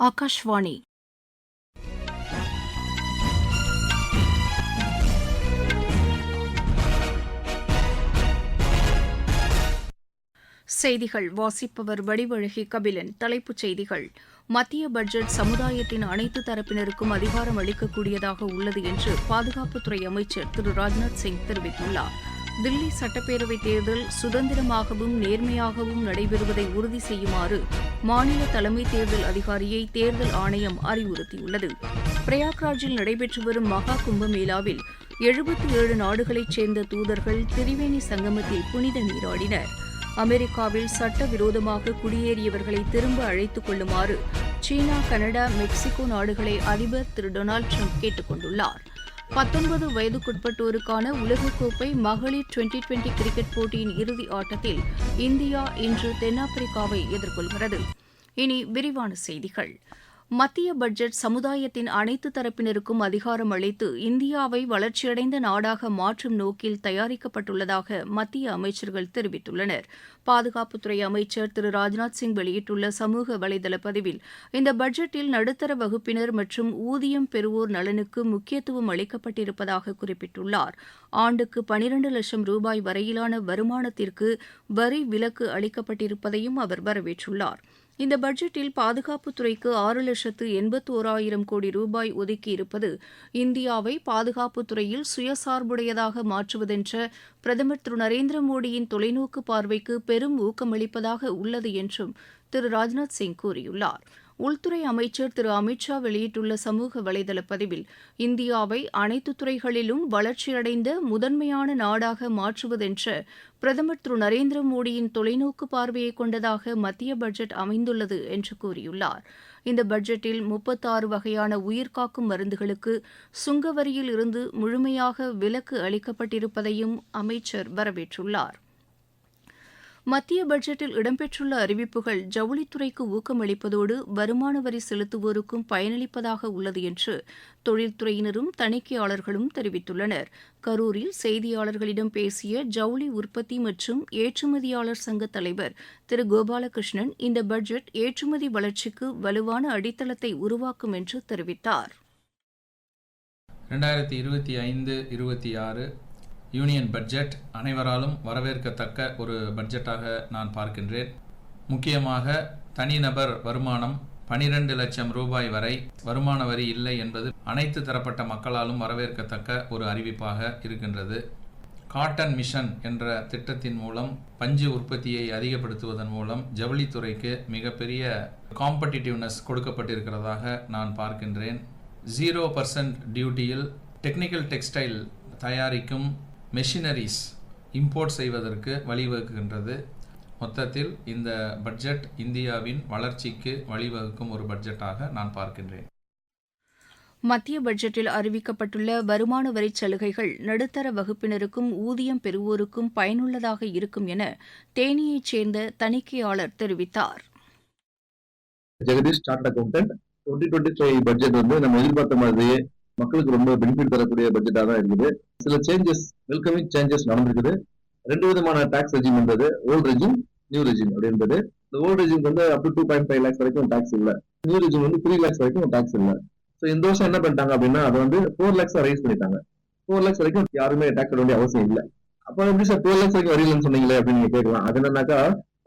ஆகாஷ்வாணி செய்திகள். வாசிப்பவர் வடிவழகி கபிலன். தலைப்புச் செய்திகள். மத்திய பட்ஜெட் சமுதாயத்தின் அனைத்து தரப்பினருக்கும் அதிகாரம் அளிக்கக்கூடியதாக உள்ளது என்று பாதுகாப்புத்துறை அமைச்சர் திரு ராஜ்நாத் சிங் தெரிவித்துள்ளார். தில்லி சட்டப்பேரவைத் தேர்தல் சுதந்திரமாகவும் நேர்மையாகவும் நடைபெறுவதை உறுதி செய்யுமாறு மாநில தலைமை தேர்தல் அதிகாரியை தேர்தல் ஆணையம் அறிவுறுத்தியுள்ளது. பிரயாக்ராஜில் நடைபெற்று வரும் மகா கும்பமேளாவில் எழுபத்தி ஏழு நாடுகளைச் சேர்ந்த தூதர்கள் திரிவேணி சங்கமத்தில் புனித நீராடினர். அமெரிக்காவில் சட்டவிரோதமாக குடியேறியவர்களை திரும்ப அழைத்துக் கொள்ளுமாறு சீனா கனடா மெக்சிகோ நாடுகளை அதிபர் திரு டொனால்டு ட்ரம்ப் கேட்டுக் கொண்டுள்ளார். பத்தொன்பது வயதுக்குட்பட்டோருக்கான உலகக்கோப்பை மகளிர் டுவெண்டி டுவெண்டி கிரிக்கெட் போட்டியின் இறுதி ஆட்டத்தில் இந்தியா இன்று தென்னாப்பிரிக்காவை எதிர்கொள்கிறது. இனி விரிவான செய்திகள். மத்திய பட்ஜெட் சமுதாயத்தின் அனைத்து தரப்பினருக்கும் அதிகாரம் அளித்து இந்தியாவை வளர்ச்சியடைந்த நாடாக மாற்றும் நோக்கில் தயாரிக்கப்பட்டுள்ளதாக மத்திய அமைச்சர்கள் தெரிவித்துள்ளனர். பாதுகாப்புத்துறை அமைச்சர் திரு ராஜ்நாத் சிங் வெளியிட்டுள்ள சமூக வலைதள பதிவில் இந்த பட்ஜெட்டில் நடுத்தர வகுப்பினர் மற்றும் ஊதியம் பெறுவோர் நலனுக்கு முக்கியத்துவம் அளிக்கப்பட்டிருப்பதாக குறிப்பிட்டுள்ளார். ஆண்டுக்கு பனிரண்டு லட்சம் ரூபாய் வரையிலான வருமானத்திற்கு வரி விலக்கு அளிக்கப்பட்டிருப்பதையும் அவர் வரவேற்றுள்ளார். இந்த பட்ஜெட்டில் பாதுகாப்புத்துறைக்கு ஆறு லட்சத்து எண்பத்தோராயிரம் கோடி ரூபாய் ஒதுக்கியிருப்பது இந்தியாவை பாதுகாப்புத்துறையில் சுயசார்புடையதாக மாற்றுவதென்ற பிரதமர் திரு நரேந்திர மோடியின் தொலைநோக்கு பார்வைக்கு பெரும் ஊக்கமளிப்பதாக உள்ளது என்றும் திரு ராஜ்நாத் சிங் கூறியுள்ளார். உள்துறை அமைச்சர் திரு அமித் ஷா வெளியிட்டுள்ள சமூக வலைதள பதிவில் இந்தியாவை அனைத்து துறைகளிலும் வளர்ச்சியடைந்த முதன்மையான நாடாக மாற்றுவதென்ற பிரதமர் திரு நரேந்திர மோடியின் தொலைநோக்கு பார்வையை கொண்டதாக மத்திய பட்ஜெட் அமைந்துள்ளது என்று கூறியுள்ளார். இந்த பட்ஜெட்டில் முப்பத்தாறு வகையான உயிர்காக்கும் மருந்துகளுக்கு சுங்கவரியில் இருந்து முழுமையாக விலக்கு அளிக்கப்பட்டிருப்பதையும் அமைச்சர் வரவேற்றுள்ளார். மத்திய பட்ஜெட்டில் இடம்பெற்றுள்ள அறிவிப்புகள் ஜவுளித்துறைக்கு ஊக்கமளிப்பதோடு வருமான வரி செலுத்துவோருக்கும் பயனளிப்பதாக உள்ளது என்று தொழில்துறையினரும் தணிக்கையாளர்களும் தெரிவித்துள்ளனர். கரூரில் செய்தியாளர்களிடம் பேசிய ஜவுளி உற்பத்தி மற்றும் ஏற்றுமதியாளர் சங்க தலைவர் திரு கோபாலகிருஷ்ணன் இந்த பட்ஜெட் ஏற்றுமதி வளர்ச்சிக்கு வலுவான அடித்தளத்தை உருவாக்கும் என்று தெரிவித்தார். ரெண்டாயிரத்தி இருபத்தி ஐந்து இருபத்தி ஆறு யூனியன் பட்ஜெட் அனைவராலும் வரவேற்கத்தக்க ஒரு பட்ஜெட்டாக நான் பார்க்கின்றேன். முக்கியமாக தனிநபர் வருமானம் பனிரெண்டு லட்சம் ரூபாய் வரை வருமான வரி இல்லை என்பது அனைத்து தரப்பட்ட மக்களாலும் வரவேற்கத்தக்க ஒரு அறிவிப்பாக இருக்கின்றது. காட்டன் மிஷன் என்ற திட்டத்தின் மூலம் பஞ்சு உற்பத்தியை அதிகப்படுத்துவதன் மூலம் ஜவுளித்துறைக்கு மிகப்பெரிய காம்படிட்டிவ்னஸ் கொடுக்கப்பட்டிருக்கிறதாக நான் பார்க்கின்றேன். ஜீரோ பர்சன்ட் டியூட்டியில் டெக்னிக்கல் டெக்ஸ்டைல் தயாரிக்கும் மெஷினரிஸ் இம்போர்ட் செய்வதற்கு வழிவகுக்கின்றது. மொத்தத்தில் இந்த பட்ஜெட் இந்தியாவின் வளர்ச்சிக்கு வழிவகுக்கும் ஒரு பட்ஜெட்டாக நான் பார்க்கின்றேன். மத்திய பட்ஜெட்டில் அறிவிக்கப்பட்டுள்ள வருமான வரிச் சலுகைகள் நடுத்தர வகுப்பினருக்கும் ஊதியம் பெறுவோருக்கும் பயனுள்ளதாக இருக்கும் என தேனியைச் சேர்ந்த தணிக்கையாளர் தெரிவித்தார். Jagadish chartered accountant twenty twenty five budget வந்து நம்ம எதிர்பார்த்த மாதிரியே மக்களுக்கு ரொம்ப பெனிஃபிட் தரக்கூடிய பட்ஜெட்டாக தான் இருக்குது. சில சேஞ்சஸ் வெல்கமிங் சேஞ்சஸ் நடந்திருக்குது. ரெண்டு விதமான டாக்ஸ் ரெஜிம் இருந்தது ஓல்டு ரெஜிம் நியூ ரெஜிம் அப்படின்றது. இந்த ஓல்டு ரெஜிம் வந்து up to point five lakhs வரைக்கும் டாக்ஸ் இல்லை. நியூ ரெஜிம் வந்து த்ரீ லேக்ஸ் வரைக்கும் டாக்ஸ் இல்லை. ஸோ இந்த வருஷம் என்ன பண்ணிட்டாங்க அப்படின்னா அதை வந்து ஃபோர் லேக்ஸ் ரைஸ் பண்ணிட்டாங்க. ஃபோர் லேக்ஸ் வரைக்கும் யாருமே டாக்ஸ் வேண்டிய அவசியம் இல்லை. அப்போ எப்படி சார் ஃபோர் லேக்ஸ் வரைக்கும் வரையிலன்னு சொன்னீங்களே அப்படின்னு நீங்க கேட்கலாம். அது என்னன்னாக்கா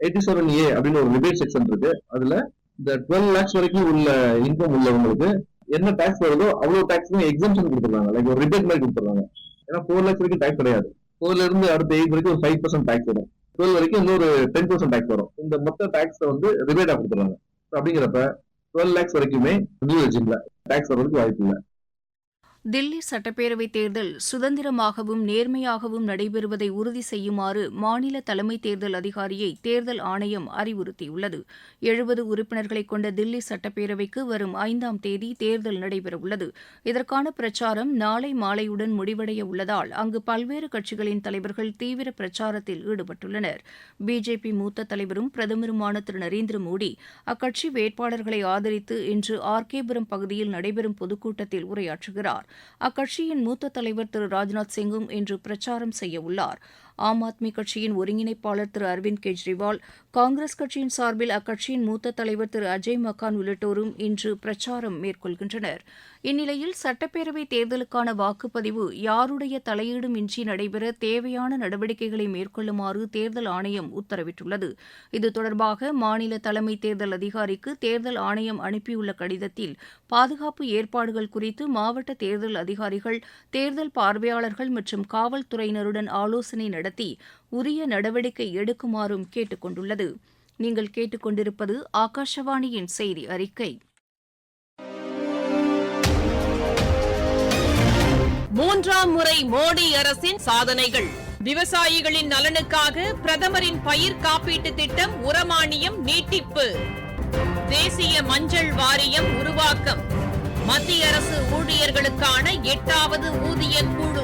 எயிட்டி செவன் ஏ அப்படின்னு ஒரு ரிபேட் செக்ஷன் இருக்கு. அதுல இந்த டுவெல் லேக்ஸ் வரைக்கும் உள்ள இன்கம் உள்ளவங்களுக்கு என்ன டாக்ஸ் வருதோ அவ்வளவு டாக்ஸ்மே எக்ஸம்ஷன் கொடுத்துருக்காங்க. லைக் ஒரு ரிபேட் மாதிரி கொடுத்துருக்காங்க. ஏன்னா ஃபோர் லேக்ஸ் வரைக்கும் டாக்ஸ் கிடையாது. ஃபோர்ல இருந்து அடுத்த எயிட் வரைக்கும் ஒரு ஃபைவ் பர்சன்ட் டாக்ஸ் வரும். டுவெல் வரைக்கும் இன்னொரு டென் பர்சன்ட் டாக்ஸ் வரும். இந்த மொத்த டாக்ஸ் வந்து ரிபேட்டா கொடுத்துருவாங்க அப்படிங்கிறப்ப டுவெல் லேக்ஸ் வரைக்குமே நியூ ரெஜிம்ல டாக்ஸ் வர்றதுக்கு வாய்ப்பு இல்லை. தில்லி சட்டப்பேரவைத் தேர்தல் சுதந்திரமாகவும் நேர்மையாகவும் நடைபெறுவதை உறுதி செய்யுமாறு மாநில தலைமை தேர்தல் அதிகாரியை தேர்தல் ஆணையம் அறிவுறுத்தியுள்ளது. எழுபது உறுப்பினர்களைக் கொண்ட தில்லி சட்டப்பேரவைக்கு வரும் ஐந்தாம் தேதி தேர்தல் நடைபெறவுள்ளது. இதற்கான பிரச்சாரம் நாளை மாலையுடன் முடிவடைய உள்ளதால் அங்கு பல்வேறு கட்சிகளின் தலைவர்கள் தீவிர பிரச்சாரத்தில் ஈடுபட்டுள்ளனர். பிஜேபி மூத்த தலைவரும் பிரதமருமான திரு நரேந்திர மோடி அக்கட்சி வேட்பாளர்களை ஆதரித்து இன்று ஆர்கேபுரம் பகுதியில் நடைபெறும் பொதுக்கூட்டத்தில் உரையாற்றுகிறார். அக்கட்சியின் மூத்த தலைவர் திரு ராஜ்நாத் சிங்கும் இன்று பிரச்சாரம் செய்ய ஆம் ஆத்மி கட்சியின் ஒருங்கிணைப்பாளர் திரு அரவிந்த் கெஜ்ரிவால் காங்கிரஸ் கட்சியின் சார்பில் அக்கட்சியின் மூத்த தலைவர் திரு அஜய் மக்கான் உள்ளிட்டோரும் இன்று பிரச்சாரம் மேற்கொள்கின்றனர். இந்நிலையில் சட்டப்பேரவை தேர்தலுக்கான வாக்குப்பதிவு யாருடைய தலையீடும் இன்றி நடைபெற தேவையான நடவடிக்கைகளை மேற்கொள்ளுமாறு தேர்தல் ஆணையம் உத்தரவிட்டுள்ளது. இது தொடர்பாக மாநில தலைமை தேர்தல் அதிகாரிக்கு தேர்தல் ஆணையம் அனுப்பியுள்ள கடிதத்தில் பாதுகாப்பு ஏற்பாடுகள் குறித்து மாவட்ட தேர்தல் அதிகாரிகள் தேர்தல் பார்வையாளர்கள் மற்றும் காவல்துறையினருடன் ஆலோசனை நடத்தி உரிய நடவடிக்கை எடுக்குமாறும் கேட்டுக் கொண்டுள்ளது நீங்கள் கேட்டுக்கொண்டிருப்பது ஆகாஷவாணியின் செய்தி அறிக்கை. மூன்றாம் முறை மோடி அரசின் சாதனைகள். விவசாயிகளின் நலனுக்காக பிரதமரின் பயிர் காப்பீட்டு திட்டம் உரமானியம் நீட்டிப்பு. தேசிய மஞ்சள் வாரியம் உருவாக்கம். மத்திய அரசு ஊழியர்களுக்கான எட்டாவது ஊதிய குழு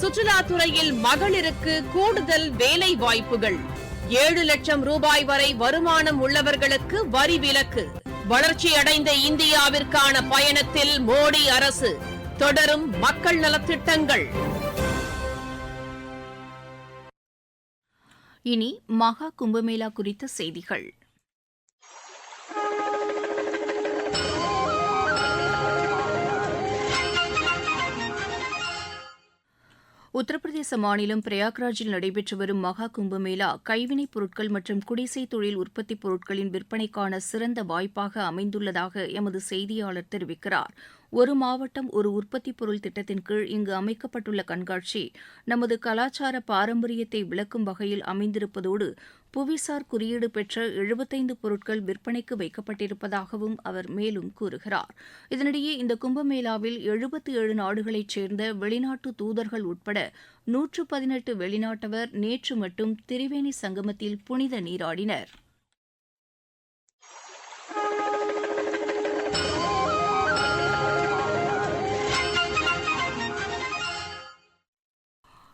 சுற்றுலாத்துறையில் மகளிருக்கு கூடுதல் வேலை வாய்ப்புகள் ஏழு லட்சம் ரூபாய் வரை வருமானம் உள்ளவர்களுக்கு வரி விலக்கு. வளர்ச்சியடைந்த இந்தியாவிற்கான பயணத்தில் மோடி அரசு. தொடரும் மக்கள் நலத்திட்டங்கள். இனி மகா கும்பமேளா குறித்த செய்திகள். உத்தரப்பிரதேச மாநிலம் பிரயாக்ராஜில் நடைபெற்று வரும் மகா கும்பமேளா கைவினைப் பொருட்கள் மற்றும் குடிசை தொழில் உற்பத்திப் பொருட்களின் விற்பனைக்கான சிறந்த வாய்ப்பாக அமைந்துள்ளதாக எமது செய்தியாளர் தெரிவிக்கிறார். ஒரு மாவட்டம் ஒரு உற்பத்திப் பொருள் திட்டத்தின் கீழ் இங்கு அமைக்கப்பட்டுள்ள கண்காட்சி நமது கலாச்சார பாரம்பரியத்தை விளக்கும் வகையில் அமைந்திருப்பதோடு புவிசார் குறியீடு பெற்ற எழுபத்தைந்து பொருட்கள் விற்பனைக்கு வைக்கப்பட்டிருப்பதாகவும் அவர் மேலும் கூறுகிறார். இதனிடையே இந்த கும்பமேளாவில் எழுபத்தி ஏழு நாடுகளைச் சேர்ந்த வெளிநாட்டு தூதர்கள் உட்பட நூற்று பதினெட்டு வெளிநாட்டவர் நேற்று மட்டும் திரிவேணி சங்கமத்தில் புனித நீராடினர்.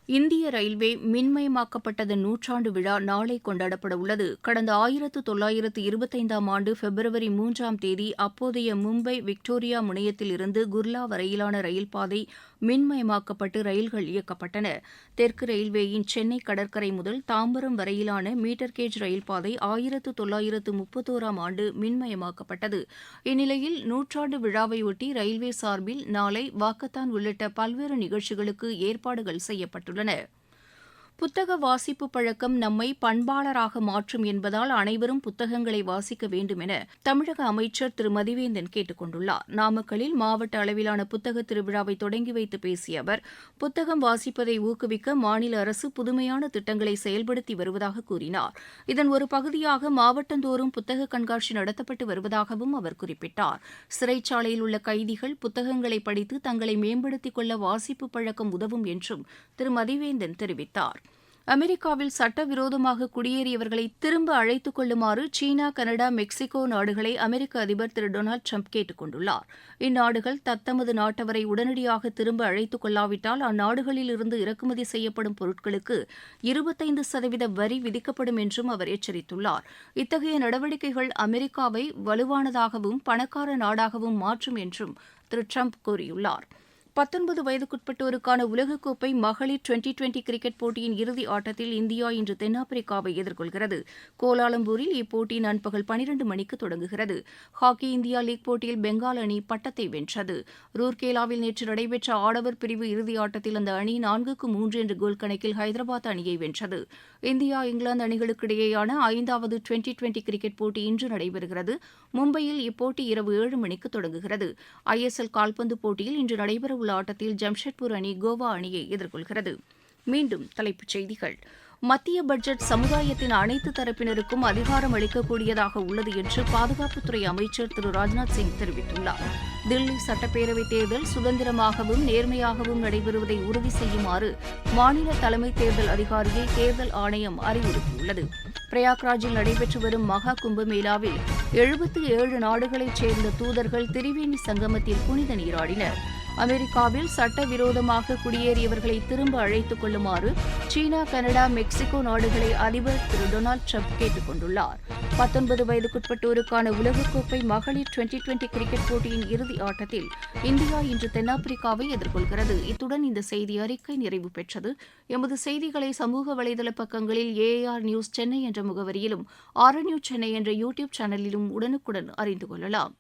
இந்திய ரயில்வே மின்மயமாக்கப்பட்டதன் நூற்றாண்டு விழா நாளை கொண்டாடப்பட உள்ளது கடந்த ஆயிரத்து தொள்ளாயிரத்து இருபத்தைந்தாம் ஆண்டு பிப்ரவரி மூன்றாம் தேதி அப்போதைய மும்பை விக்டோரியா முனையத்தில் இருந்து குர்லா வரையிலான ரயில் பாதை மின்மயமாக்கப்பட்டு ரயில்கள் இயக்கப்பட்டன. தெற்கு ரயில்வேயின் சென்னை கடற்கரை முதல் தாம்பரம் வரையிலான மீட்டர் கேஜ் ரயில் பாதை ஆயிரத்து தொள்ளாயிரத்து முப்பத்தோராம் ஆண்டு மின்மயமாக்கப்பட்டது. இந்நிலையில் நூற்றாண்டு விழாவையொட்டி ரயில்வே சார்பில் நாளை வாக்கத்தான் உள்ளிட்ட பல்வேறு நிகழ்ச்சிகளுக்கு ஏற்பாடுகள் செய்யப்பட்டுள்ளன. தெரிவிக்கப்பட்டுள்ளனா் புத்தக வாசிப்பு பழக்கம் நம்மை பண்பாளராக மாற்றும் என்பதால் அனைவரும் புத்தகங்களை வாசிக்க வேண்டும் என தமிழக அமைச்சர் திரு. மதிவேந்தன் கேட்டுக் கொண்டுள்ளார். நாமக்கல்லில் மாவட்ட அளவிலான புத்தக திருவிழாவை தொடங்கி வைத்து பேசிய அவர் புத்தகம் வாசிப்பதை ஊக்குவிக்க மாநில அரசு புதுமையான திட்டங்களை செயல்படுத்தி வருவதாக கூறினார். இதன் ஒரு பகுதியாக மாவட்டந்தோறும் புத்தக கண்காட்சி நடத்தப்பட்டு வருவதாகவும் அவர் குறிப்பிட்டார். சிறைச்சாலையில் உள்ள கைதிகள் புத்தகங்களை படித்து தங்களை மேம்படுத்திக் கொள்ள வாசிப்பு பழக்கம் உதவும் என்றும் திரு. மதிவேந்தன் தெரிவித்தார். அமெரிக்காவில் சட்டவிரோதமாக குடியேறியவர்களை திரும்ப அழைத்துக் கொள்ளுமாறு சீனா கனடா மெக்சிகோ நாடுகளை அமெரிக்க அதிபர் திரு. டொனால்டு ட்ரம்ப் கேட்டுக் கொண்டுள்ளார். இந்நாடுகள் தத்தமது நாட்டவரை உடனடியாக திரும்ப அழைத்துக் கொள்ளாவிட்டால் அந்நாடுகளில் இருந்து இறக்குமதி செய்யப்படும் பொருட்களுக்கு இருபத்தைந்து சதவீத வரி விதிக்கப்படும் என்றும் அவர் எச்சரித்துள்ளார். இத்தகைய நடவடிக்கைகள் அமெரிக்காவை வலுவானதாகவும் பணக்கார நாடாகவும் மாற்றும் என்றும் திரு. ட்ரம்ப் கூறியுள்ளார். பத்தொன்பது வயதுக்குட்பட்டோருக்கான உலகக்கோப்பை மகளிர் டுவெண்டி டுவெண்டி கிரிக்கெட் போட்டியின் இறுதி ஆட்டத்தில் இந்தியா இன்று தென்னாப்பிரிக்காவை எதிர்கொள்கிறது. கோலாலம்பூரில் இப்போட்டி நண்பகல் பனிரண்டு மணிக்கு தொடங்குகிறது. ஹாக்கி இந்தியா லீக் போட்டியில் பெங்கால் அணி பட்டத்தை வென்றது. ரூர்கேலாவில் நேற்று நடைபெற்ற ஆடவர் பிரிவு இறுதி ஆட்டத்தில் அந்த அணி நான்குக்கு மூன்று என்ற கோல் கணக்கில் ஹைதராபாத் அணியை வென்றது. இந்தியா இங்கிலாந்து அணிகளுக்கு இடையேயான ஐந்தாவது டுவெண்டி டுவெண்டி கிரிக்கெட் போட்டி இன்று நடைபெறுகிறது. மும்பையில் இப்போட்டி இரவு ஏழு மணிக்கு தொடங்குகிறது. ஐஎஸ்எல் கால்பந்து போட்டியில் இன்று உள்ள ஆட்டத்தில் ஜம்ஷெட்பூர் அணி கோவா அணியை எதிர்கொள்கிறது. மீண்டும் தலைப்புச் செய்திகள். மத்திய பட்ஜெட் சமுதாயத்தின் அனைத்து தரப்பினருக்கும் அதிகாரம் அளிக்கக்கூடியதாக உள்ளது என்று பாதுகாப்புத்துறை அமைச்சர் திரு ராஜ்நாத் சிங் தெரிவித்துள்ளார். தில்லி சட்டப்பேரவைத் தேர்தல் சுதந்திரமாகவும் நேர்மையாகவும் நடைபெறுவதை உறுதி செய்யுமாறு மாநில தலைமை தேர்தல் அதிகாரியை தேர்தல் ஆணையம் அறிவுறுத்தியுள்ளது. பிரயாக்ராஜில் நடைபெற்று வரும் மகா கும்பமேளாவில் எழுபத்தி ஏழு நாடுகளைச் சேர்ந்த தூதர்கள் திரிவேணி சங்கமத்தில் புனித நீராடினர். அமெரிக்காவில் சட்டவிரோதமாக குடியேறியவர்களை திரும்ப அழைத்துக் கொள்ளுமாறு சீனா கனடா மெக்சிகோ நாடுகளை அதிபர் திரு டொனால்டு ட்ரம்ப் கேட்டுக் கொண்டுள்ளார். பத்தொன்பது வயதுக்குட்பட்டோருக்கான உலகக்கோப்பை மகளிர் டுவெண்டி டுவெண்டி கிரிக்கெட் போட்டியின் இறுதி ஆட்டத்தில் இந்தியா இன்று தென்னாப்பிரிக்காவை எதிர்கொள்கிறது. இத்துடன் இந்த செய்தி அறிக்கை நிறைவு பெற்றது. எமது செய்திகளை சமூக வலைதள பக்கங்களில் ஏஆர் நியூஸ் சென்னை என்ற முகவரியிலும் ஆர் நியூஸ் சென்னை என்ற யூடியூப் சேனலிலும் உடனுக்குடன் அறிந்து கொள்ளலாம்.